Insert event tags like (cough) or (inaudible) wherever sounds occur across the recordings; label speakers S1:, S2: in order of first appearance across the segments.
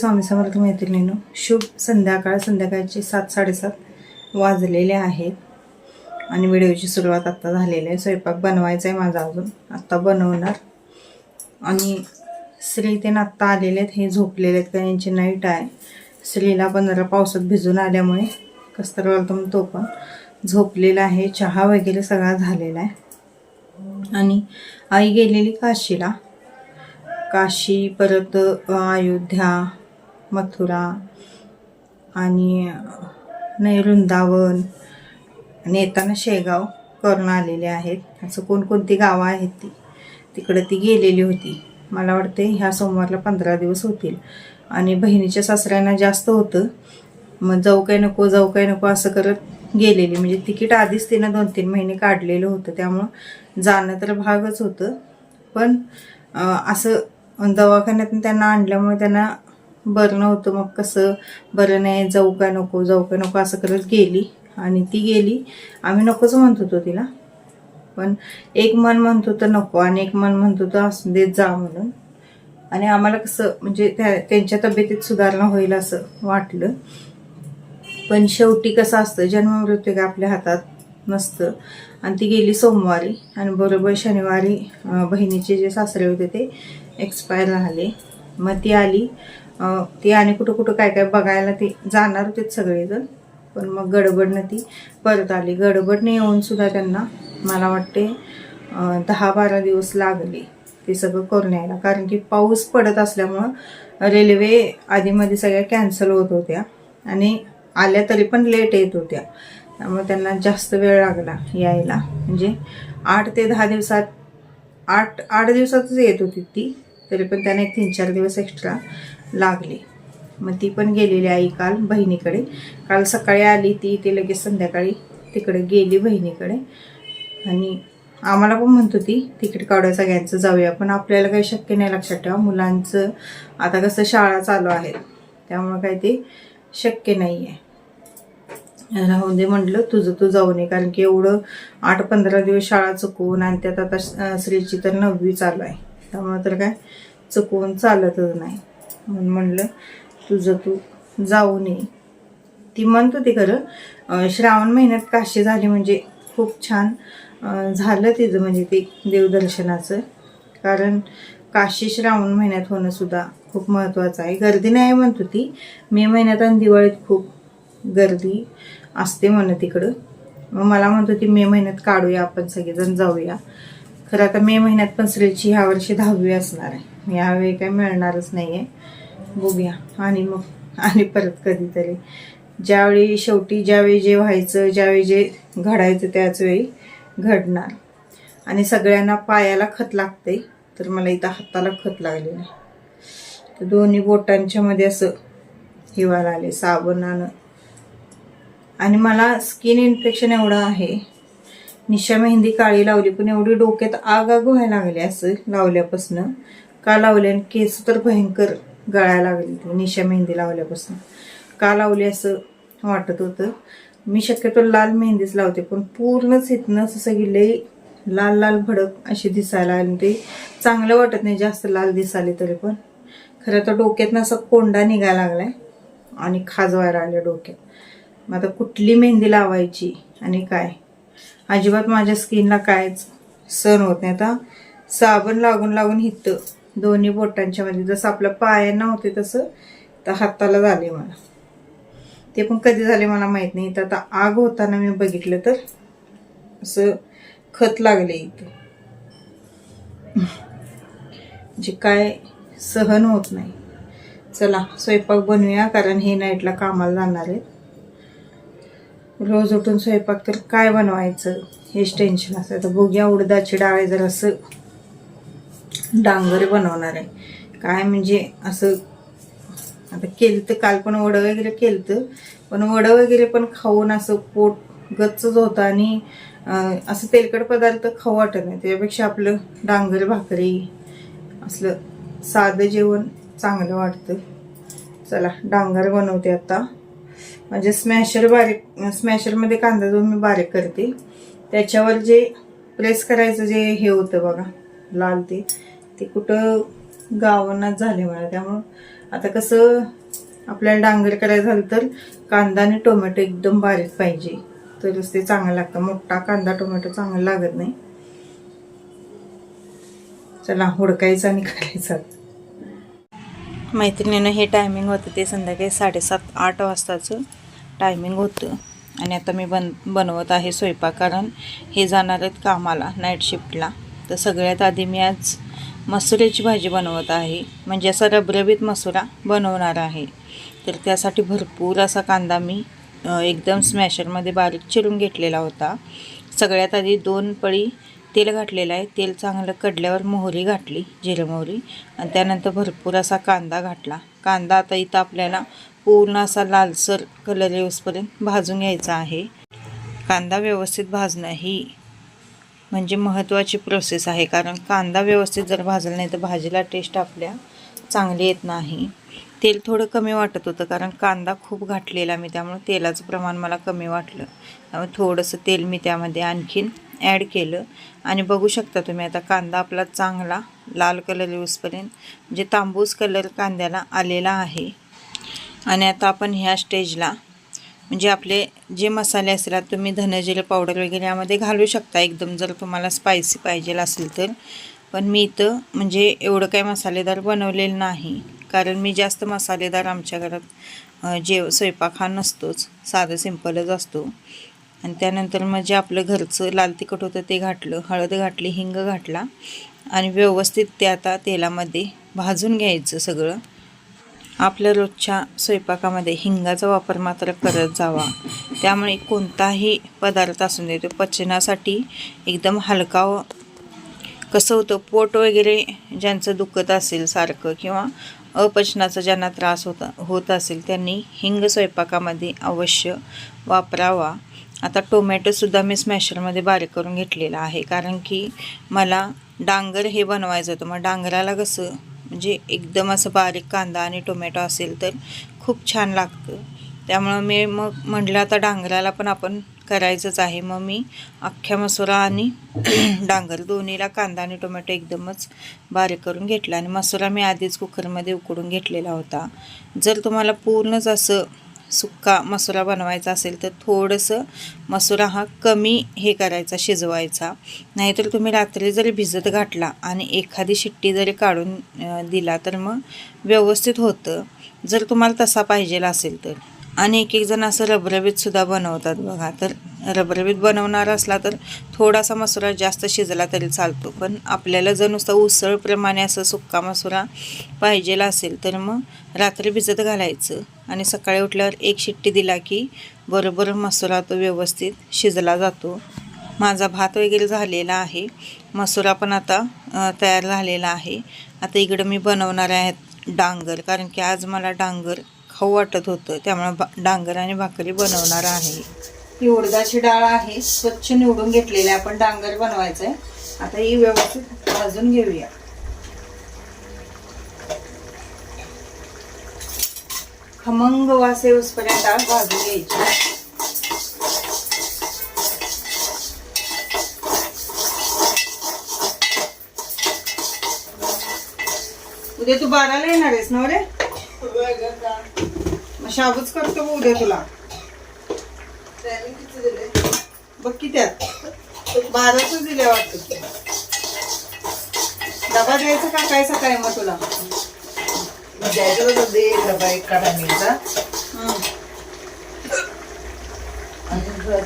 S1: स्वामी समर्थ मैत्रिणीनो शुभ संध्याकाळ. संध्याकाळचे सात साडेसात वाजलेले आहेत आणि व्हिडिओची सुरुवात आत्ता झालेली आहे. स्वयंपाक बनवायचा आहे माझा अजून. आत्ता बनवणार. आणि श्री ते आत्ता आलेले आहेत हे झोपलेले आहेत कारण यांची नाईट आहे. श्रीला पण जरा पावसात भिजून आल्यामुळे कस्तरवाल तो पण झोपलेला आहे. चहा वगैरे सगळा झालेला आहे. आणि आई गेलेली काशीला. काशी परत अयोध्या मथुरा आणि नाही वृंदावन आणि येताना शेगाव करून आलेले आहेत. असं कोणकोणती गावं आहेत ती? तिकडे ती गेलेली होती. मला वाटते ह्या सोमवारला पंधरा दिवस होतील. आणि बहिणीच्या सासऱ्यांना जास्त होतं. मग जाऊ काय नको जाऊ काय नको असं करत गेलेली. म्हणजे तिकीट आधीच तिनं दोन तीन महिने काढलेलं होतं. त्यामुळं जाणं तर भागच होतं. पण असं दवाखान्यातून त्यांना आणल्यामुळे त्यांना बरं नव्हतं. मग कसं बरं नाही जाऊ काय नको जाऊ काय नको असं करत गेली. आणि ती गेली. आम्ही नकोच म्हणत होतो तिला. पण एक मन म्हणत होतं नको आणि एक मन म्हणत होतं असू देत जा म्हणून. आणि आम्हाला कसं म्हणजे त्या त्यांच्या तब्येतीत सुधारणा होईल असं वाटलं. पण शेवटी कसं असतं जन्ममृत्यू काय आपल्या हातात नसतं. आणि ती गेली सोमवारी. आणि बरोबर शनिवारी बहिणीचे जे सासरे होते ते एक्सपायर झाले. मग ती आली. ती आणि कुठं कुठं काय काय बघायला ती जाणार होते सगळेजण. पण मग गडबडनं ती परत आली. गडबडने येऊन सुद्धा त्यांना मला वाटते दहा बारा दिवस लागले ते सगळं करून यायला. कारण की पाऊस पडत असल्यामुळं रेल्वे आधीमध्ये सगळ्या कॅन्सल होत होत्या आणि आल्या तरी पण लेट येत होत्या. त्यामुळे त्यांना जास्त वेळ लागला यायला. म्हणजे आठ ते दहा दिवसात आठ आठ दिवसातच येत होती ती. तरी पण त्यांना एक तीन चार दिवस एक्स्ट्रा लागले. मग ती पण गेलेली आई काल बहिणीकडे. काल सकाळी आली ती ते लगेच संध्याकाळी तिकडे गेली बहिणीकडे. आणि आम्हाला पण म्हणत होती तिकीट काढूया सगळ्यांचं जाऊया. पण आपल्याला काही शक्य नाही लक्षात ठेवा मुलांचं आता कसं शाळा चालू आहे. त्यामुळं काय ते शक्य नाही आहे राहून दे म्हटलं तुझं तू जाऊ नये कारण की एवढं आठ पंधरा दिवस शाळा चुकवून आणि त्यात आता श्रीची तर नववी चालू आहे. त्यामुळं तर काय चुकवून चालतच नाही. म्हणून म्हणलं तुझं तू जाऊ नये. ती म्हणत होती खरं. श्रावण महिन्यात काशी झाली म्हणजे खूप छान झालं तिचं म्हणजे ते देवदर्शनाचं. कारण काशी श्रावण महिन्यात होणं सुद्धा खूप महत्त्वाचं आहे. गर्दी नाही म्हणत होती. मे महिन्यात आणि दिवाळीत खूप गर्दी असते म्हणत तिकडं. मग मला म्हणत होती मे महिन्यात काढूया आपण सगळेजण जाऊया. खरं आता मे महिन्यात पण श्रीची ह्या वर्षी दहावी असणार आहे. यावेळी काही मिळणारच नाही आहे बघूया. आणि मग आणि परत कधीतरी. ज्यावेळी शेवटी ज्यावेळी जे व्हायचं ज्यावेळी जे घडायचं त्याच वेळी घडणार. आणि सगळ्यांना पायाला खत लागते तर मला इथं हाताला खत लागलेलं तर दोन्ही बोटांच्या मध्ये असं हिवायला आले साबणानं. आणि मला स्किन इन्फेक्शन एवढं आहे. निशा मेहंदी काळी लावली पण एवढी डोक्यात आग आग व्हायला लागली असं लावल्यापासनं. का लावले आणि केस तर भयंकर गळायला लागली ती निशा मेहंदी लावल्यापासून. का लावली असं वाटत होतं? मी शक्यतो लाल मेहंदीच लावते पण पूर्णच इथनं असं सगळी लई लाल लाल भडक अशी दिसायला आणि ते चांगलं वाटत नाही जास्त लाल दिसाले तरी पण. खरं तर डोक्यातनं असा कोंडा निघायला लागलाय आणि खाजवायला आल्या डोक्यात. मग आता कुठली मेहंदी लावायची आणि काय? अजिबात माझ्या स्किनला कायच सण होत नाही. आता साबण लागून लागून हितं. दोन्ही बोटांच्या मध्ये. जसं आपल्या पायांना होते तसं तर हाताला झाले मला. ते पण कधी झाले मला माहीत नाही. तर आता आग होताना मी बघितलं तर असं खत लागले इथं. जे काय सहन होत नाही. चला स्वयंपाक बनवूया कारण हे नाईटला कामाला जाणार आहेत. रोज उठून स्वयंपाक तर काय बनवायचं? हेच टेन्शन असतं. तर बघूया उडदाची डाळ आहे जर असं डांगर बनवणार आहे. काय म्हणजे असं आता केलं तर काल पण वडं वगैरे केलं तर पण वडं वगैरे पण खाऊन असं पोट गच्चच होतं आणि असं तेलकट पदार्थ खाऊ वाटत नाही. त्याच्यापेक्षा आपलं डांगर भाकरी असलं साधं जेवण चांगलं वाटतं. चला डांगर बनवते आता. म्हणजे स्मॅशर बारीक स्मॅशरमध्ये कांदा जो मी बारीक करते त्याच्यावर जे प्रेस करायचं जे हे होतं बघा लाल ते ते कुठं गावांनाच झाले मला त्यामुळं आता कसं आपल्याला डांगर करायचं झालं तर कांदा आणि टोमॅटो एकदम बारीक पाहिजे. तरच ते चांगलं लागतं. मोठा कांदा टोमॅटो चांगला लागत नाही. चला हुडकायचं आणि करायचं. मैत्रिणीनं हे टायमिंग होतं ते संध्याकाळी साडेसात आठ वाजताचं टायमिंग होतं. आणि आता मी बन बनवत आहे स्वयंपाक. कारण हे जाणार आहेत कामाला नाईट शिफ्टला तर सगळ्यात आधी मी आज मसुऱ्याची भाजी बनवत आहे. म्हणजे असा रबरबीत मसुरा बनवणार आहे. तर त्यासाठी भरपूर असा कांदा मी एकदम स्मॅशरमध्ये बारीक चिरून घेतलेला होता. सगळ्यात आधी दोन पळी तेल घातलेलं आहे. तेल चांगलं कडल्यावर मोहरी घातली जिरं मोहरी. आणि त्यानंतर भरपूर असा कांदा घातला. कांदा आता इथं आपल्याला पूर्ण असा लालसर कलर येऊसपर्यंत भाजून घ्यायचा आहे. कांदा व्यवस्थित भाजणं ही म्हणजे महत्त्वाची प्रोसेस आहे. कारण कांदा व्यवस्थित जर भाजला नाही तर भाजीला टेस्ट आपल्या चांगली येत नाही. तेल थोडं कमी वाटत होतं कारण कांदा खूप घाटलेला मी त्यामुळे तेलाचं प्रमाण मला कमी वाटलं. त्यामुळे थोडंसं तेल मी त्यामध्ये आणखीन ॲड केलं. आणि बघू शकता तुम्ही आता कांदा आपला चांगला लाल कलर येऊसपर्यंत म्हणजे तांबूस कलर कांद्याला आलेला आहे. आणि आता आपण ह्या स्टेजला म्हणजे आपले जे मसाले असतात तुम्ही धनजिरे पावडर वगैरे यामध्ये घालू शकता एकदम जर तुम्हाला स्पायसी पाहिजे असेल तर. पण मी इथं म्हणजे एवढं काही मसालेदार बनवलेलं नाही. कारण मी जास्त मसालेदार आमच्या घरात जेव स्वयंपाक हा नसतोच. साधं सिंपलच असतो. आणि त्यानंतर मग जे आपलं घरचं लाल तिखट होतं ते घातलं हळद घातली हिंग घाटला आणि व्यवस्थित ते आता तेलामध्ये भाजून घ्यायचं सगळं. आपल्या रोजच्या स्वयंपाकामध्ये हिंगाचा वापर मात्र करत जावा. त्यामुळे कोणताही पदार्थ असून दे तो पचनासाठी एकदम हलका व कसं होतं पोट वगैरे ज्यांचं दुखत असेल सारखं किंवा अपचनाचा ज्यांना त्रास होता होत असेल त्यांनी हिंग स्वयंपाकामध्ये अवश्य वापरावा. आता टोमॅटोसुद्धा मी स्मॅशरमध्ये बारीक करून घेतलेला आहे. कारण की मला डांगर हे बनवायचं होतं. मग डांगराला कसं म्हणजे एकदम असं बारीक कांदा आणि टोमॅटो असेल तर खूप छान लागतं. त्यामुळं मी मग म्हटलं आता डांगराला पण आपण करायचंच आहे. मग मी अख्ख्या मसुरा आणि (clears throat) डांगर दोन्हीला कांदा आणि टोमॅटो एकदमच बारीक करून घेतला. आणि मसुरा मी आधीच कुकरमध्ये उकडून घेतलेला होता. जर तुम्हाला पूर्णच असं सुक्का मसुरा बनवायचा असेल तर थोडंसं मसुरा हा कमी हे करायचा शिजवायचा. नाहीतर तुम्ही रात्री जरी भिजत घातला आणि एखादी शिट्टी जरी काढून दिला तर मग व्यवस्थित होतं. जर तुम्हाला तसा पाहिजेला असेल तर. आणि एक एक जण असं रबरबीतसुद्धा बनवतात बघा. तर रबरबीत बनवणार असला तर थोडासा मसुरा जास्त शिजला तरी चालतो. पण आपल्याला जर नुसतं उसळप्रमाणे असं सुक्का मसुरा पाहिजेला असेल तर मग रात्री भिजत घालायचं. आणि सकाळी उठल्यावर एक शिट्टी दिला की बरोबर मसुरा तो व्यवस्थित शिजला जातो. माझा भात वगैरे झालेला आहे. मसुरा पण आता तयार झालेला आहे. आता इकडं मी बनवणार आहे डांगर. कारण की आज मला डांगर खाऊ वाटत होतं. त्यामुळे बा डांगर आणि भाकरी बनवणार आहे. ही उडदाची डाळ आहे स्वच्छ निवडून घेतलेली आहे. आपण डांगर बनवायचं आहे आता ही व्यवस्थित भाजून घेऊया. खमंग वास येऊसपर्यंत डाळ भाजून घ्यायची. उद्या तू बाराला येणार आहेस ना रे? शाबूच करतो उद्या तुला. बघ की त्यात. बाराच दिले वाटतं. डबा द्यायचा का काय सकाळी मग तुला?
S2: द्यायचं होतं दे डबा एक काढा
S1: हं.
S2: आणि जर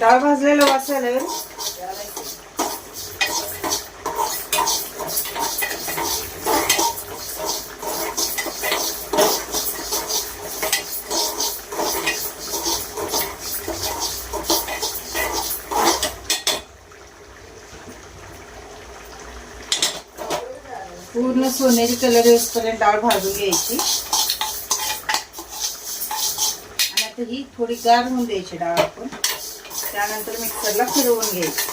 S1: डाळ भाजलेलं वाचायला रे पूर्ण सोनेरी कलर येऊपर्यंत डाळ भाजून घ्यायची. आणि आता ही थोडी गार होऊन द्यायची डाळ आपण. त्यानंतर मिक्सरला फिरवून घ्यायची.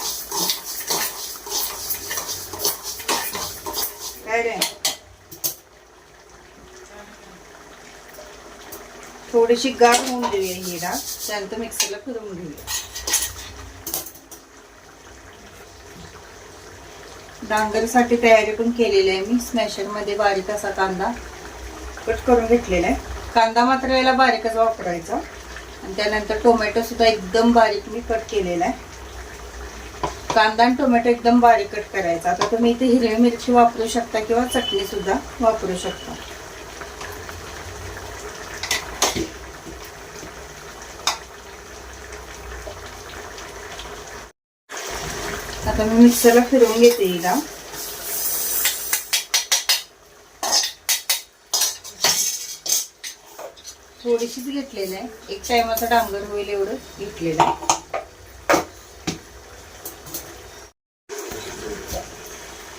S1: काय रे? थोडीशी गार होऊन देऊया ही डाळ. त्यानंतर मिक्सरला फिरवून घेऊया. डांगरसाठी तयारी पण केलेली आहे मी. स्मॅशरमध्ये बारीक असा कांदा कट करून घेतलेला आहे. कांदा मात्र याला बारीकच वापरायचा. आणि त्यानंतर टोमॅटोसुद्धा एकदम बारीक मी कट केलेला आहे. कांदा आणि टोमॅटो एकदम बारीक कट करायचा. आता तुम्ही इथे हिरवी मिरची वापरू शकता किंवा चटणीसुद्धा वापरू शकता. आता मी मिक्सरला फिरवून घेते हिला. थोडीशीच घेतलेलं आहे. एक टायमाचा डांगर होईल एवढं घेतलेलं आहे.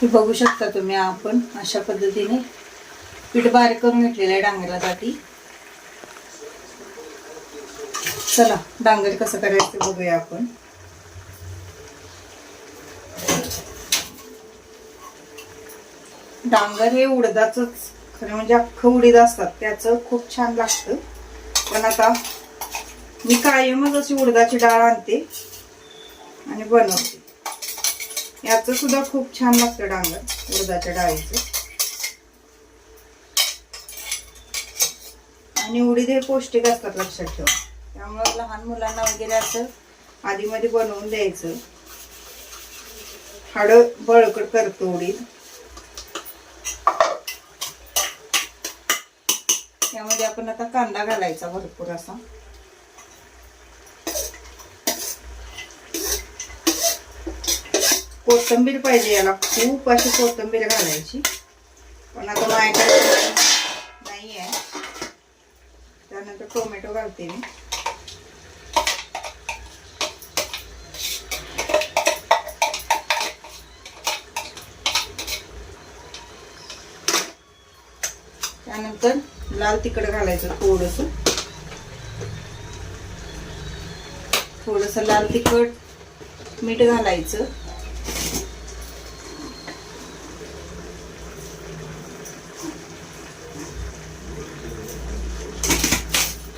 S1: बघू शकता तुम्ही आपण अशा पद्धतीने पीठ बारीक करून घेतलेलं आहे डांगरासाठी. चला डांगर कसं करायचं बघूया आपण. डांगर हे उडदाचंच खरं म्हणजे अख्खं उडीद असतात त्याचं खूप छान लागतं. पण आता मी कायमच अशी उडदाची डाळ आणते आणि बनवते. याचं सुद्धा खूप छान लागतं डांगर उडदाच्या डाळीचं. आणि उडीद हे पौष्टिक असतात लक्षात ठेवा. त्यामुळं लहान मुलांना वगैरे असं आधीमध्ये बनवून द्यायचं. हाडं बळकट करतो उडीद. त्यामध्ये आपण आता कांदा घालायचा भरपूर असा. कोथिंबीर पाहिजे याला. खूप अशी कोथिंबीर घालायची. पण आता माझ्याकडे नाही आहे त्यानंतर टोमॅटो घालते मी. त्यानंतर लाल तिखट घालायचं थोडस. थोडस लाल तिखट मीठ घालायचं.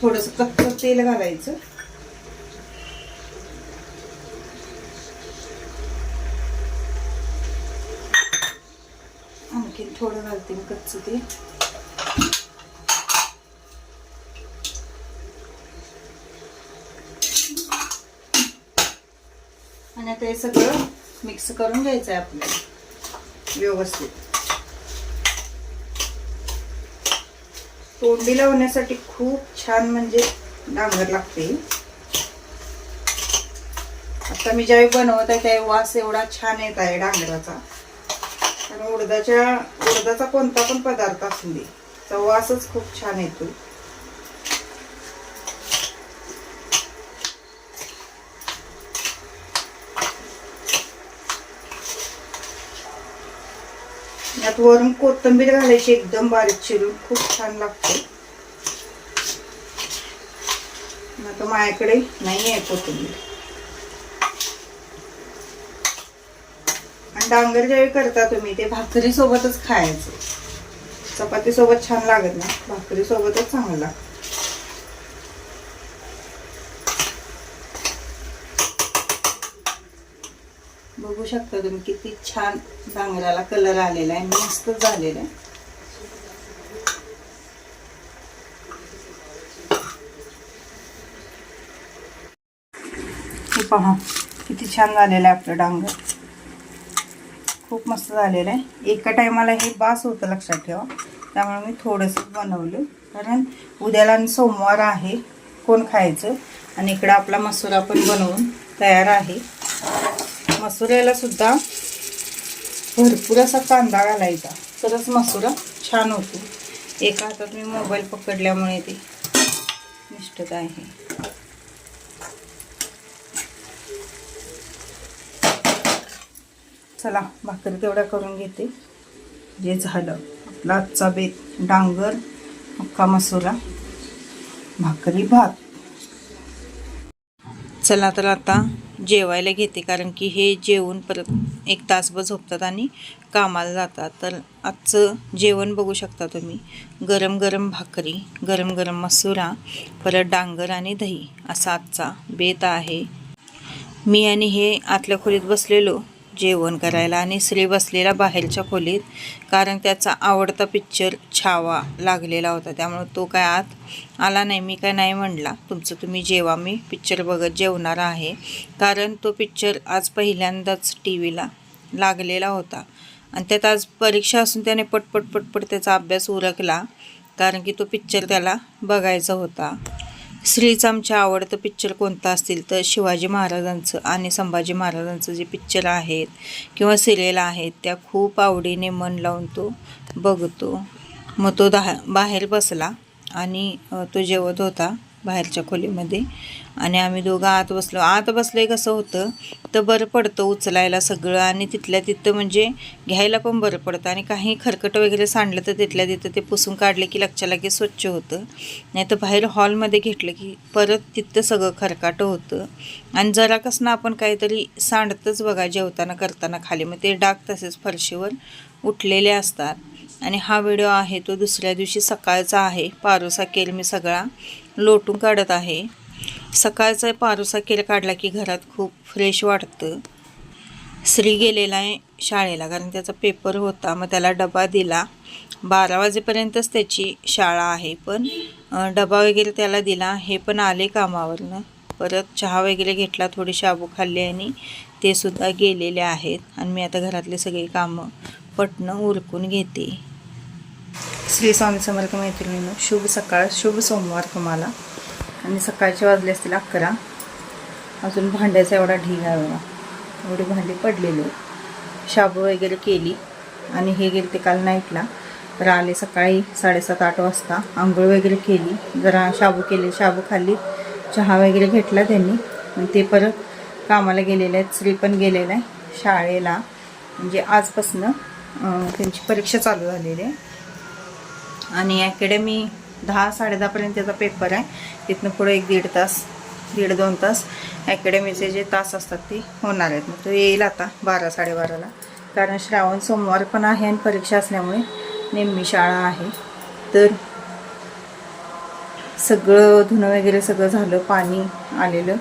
S1: थोडस कच्चं तेल घालायचं. आणखी थोडं घालते मी कच्चं तेल. ते सगळं मिक्स करून घ्यायचं आहे आपल्याला व्यवस्थित. तोंडी लावण्यासाठी खूप छान म्हणजे डांगर लागते. आता मी ज्यावेळी बनवत आहे त्यावेळी वास एवढा छान येत आहे डांगराचा. कारण उडदाच्या उडदाचा कोणता पण पदार्थ असू दे वासच खूप छान येतो. त्यात वरून कोथिंबीर घालायची एकदम बारीक चिरून. खूप छान लागते. आता माझ्याकडे नाही आहे कोथिंबीर. आणि डांगर ज्यावेळी करता तुम्ही ते भाकरी सोबतच खायचं. चपाती सोबत छान लागत ना भाकरी सोबतच चांगलं लागतं. बघू शकता तुम्ही किती छान डांगराला कलर आलेला आहे. मस्त झालेला आहे. हे पहा किती छान झालेलं आहे आपलं डांगर. खूप मस्त झालेलं आहे. एका टायमाला हे बास होतं लक्षात ठेवा. त्यामुळे मी थोडंसं बनवलं. कारण उद्याला आणि सोमवार आहे कोण खायचं? आणि इकडं आपला मसुरा पण बनवून तयार आहे. मसुऱ्याला सुद्धा भरपूर असा कांदा घालायचा. तरच मसुरा छान होतो. एका हातात मी मोबाईल पकडल्यामुळे ते निष्ठत आहे. चला भाकरी तेवढ्या करून घेते. जे झालं आपला आजचा बेत डांगर मक्का मसुरा भाकरी भात. चला तर आता जेवायला घेते कारण की हे जेवून परत एक तासभर झोपतात आणि कामाला जातात. तर आजचं जेवण बघू शकता तुम्ही. गरम गरम भाकरी गरम गरम मसुरा परत डांगर आणि दही. असा आजचा बेत आहे. मी आणि हे आतल्या खोलीत बसलेलो. जेवण करायला आणि श्री बसलेला बाहेरच्या खोलीत कारण त्याचा आवडता पिक्चर छावा लागलेला होता. त्यामुळे तो काय आत आला नाही मी काय नाही म्हणला. तुमचं तुम्ही जेवा मी पिक्चर बघत जेवणार आहे. कारण तो पिक्चर आज पहिल्यांदाच टी व्हीला लागलेला होता. आणि त्यात आज परीक्षा असून त्याने पटपट पटपट त्याचा अभ्यास उरकला कारण की तो पिक्चर त्याला बघायचा होता. स्त्रीचं आमच्या आवडतं पिक्चर कोणतं असतील तर शिवाजी महाराजांचं आणि संभाजी महाराजांचं जे पिक्चर आहेत किंवा सिरियल आहेत त्या खूप आवडीने मन लावून तो बघतो. मग तो दहा बाहेर बसला आणि तो जेवत होता. बाहेरच्या खोलीमध्ये. आणि आम्ही दोघं आत बसलो. आत बसलं कसं होतं तर बरं पडतं उचलायला सगळं आणि तिथल्या तिथं म्हणजे घ्यायला पण बरं पडतं. आणि काही खरकट वगैरे सांडलं तर तिथल्या तिथं ते पुसून काढले की लक्षात की स्वच्छ होतं. नाही तर बाहेर हॉलमध्ये घेतलं की परत तिथं सगळं खरकाटं होतं. आणि जरा कसं आपण काहीतरी सांडतंच बघा जेवताना करताना खाली. मग ते डाग तसेच फरशीवर उठलेले असतात. आणि हा व्हिडिओ आहे तो दुसऱ्या दिवशी सकाळचा आहे. पारोसा केल मी सगळा लोटून काढत आहे. सकाळचा पारोसा केल काढला की घरात खूप फ्रेश वाटतं. श्री गेलेला आहे शाळेला कारण त्याचा पेपर होता. मग त्याला डबा दिला. बारा वाजेपर्यंतच त्याची शाळा आहे. पण डबा वगैरे त्याला दिला. हे पण आले कामावरनं. परत चहा वगैरे घेतला. थोडी शाबू खाल्ली आणि ते सुद्धा गेलेले आहेत. आणि मी आता घरातले सगळे कामं पटणं उरकून घेते. श्री स्वामी समर्थ मैत्रिणीनं शुभ सकाळ शुभ सोमवार तुम्हाला. आणि सकाळचे वाजले असतील अकरा. अजून भांड्याचा एवढा ढीग आहे बघा. एवढी भांडी पडलेली शाबू वगैरे केली. आणि हे गेले ते काल नाईटला. तर आले सकाळी साडेसात आठ वाजता. आंघोळ वगैरे केली. जरा शाबू केले. शाबू खाल्ली. चहा वगैरे घेतला त्यांनी. आणि ते परत कामाला गेलेले आहेत. स्त्री पण गेलेला आहे शाळेला. म्हणजे आजपासनं त्यांची परीक्षा चालू झालेली आहे. आणि अकॅडमी दहा साडेदहापर्यंत त्याचा पेपर आहे. तिथनं पुढे एक दीड तास दीड दोन तास अकॅडमीचे जे तास असतात ते होणार आहेत. मग तो येईल आता बारा साडेबाराला. कारण श्रावण सोमवार पण आहे आणि परीक्षा असल्यामुळे नेहमी शाळा आहे. तर सगळं धुणं वगैरे सगळं झालं पाणी आलेलं.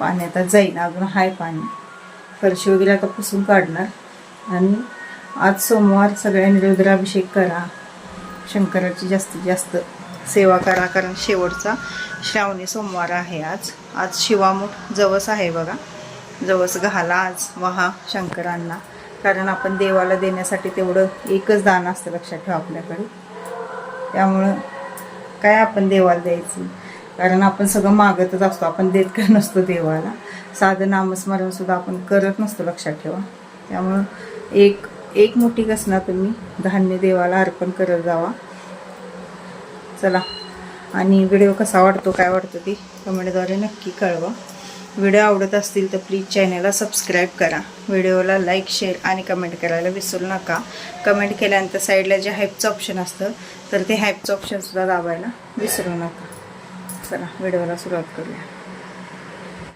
S1: पाणी आता जाईल अजून हाय पाणी. फरशी वगैरे आता पुसून काढणार. आणि आज सोमवार सगळ्यांनी रुद्राभिषेक करा. शंकराची जास्तीत जास्त सेवा करा कारण शेवटचा श्रावणी सोमवार आहे आज. आज शिवामुठ जवस आहे बघा. जवस घाला आज वहा शंकरांना. कारण आपण देवाला देण्यासाठी तेवढं एकच दान असतं लक्षात ठेवा आपल्याकडे. त्यामुळं काय आपण देवाला द्यायचं? कारण आपण सगळं मागतच असतो. आपण देत का नसतो देवाला? साधं नामस्मरणसुद्धा आपण करत नसतो लक्षात ठेवा. त्यामुळं एक एक मोठी कसना तुम्ही धान्य देवाला अर्पण करत जावा. चला. आणि व्हिडिओ कसा वाटतो काय वाटतो ते कमेंटद्वारे नक्की कळवा. व्हिडिओ आवडत असतील तर प्लीज चॅनलला सबस्क्राईब करा. व्हिडिओला लाईक शेअर आणि कमेंट करायला विसरू नका. कमेंट केल्यानंतर साईडला जे हाईपचं ऑप्शन असतं तर ते हाईपचं ऑप्शनसुद्धा दाबायला विसरू नका. चला व्हिडिओला सुरुवात करूया.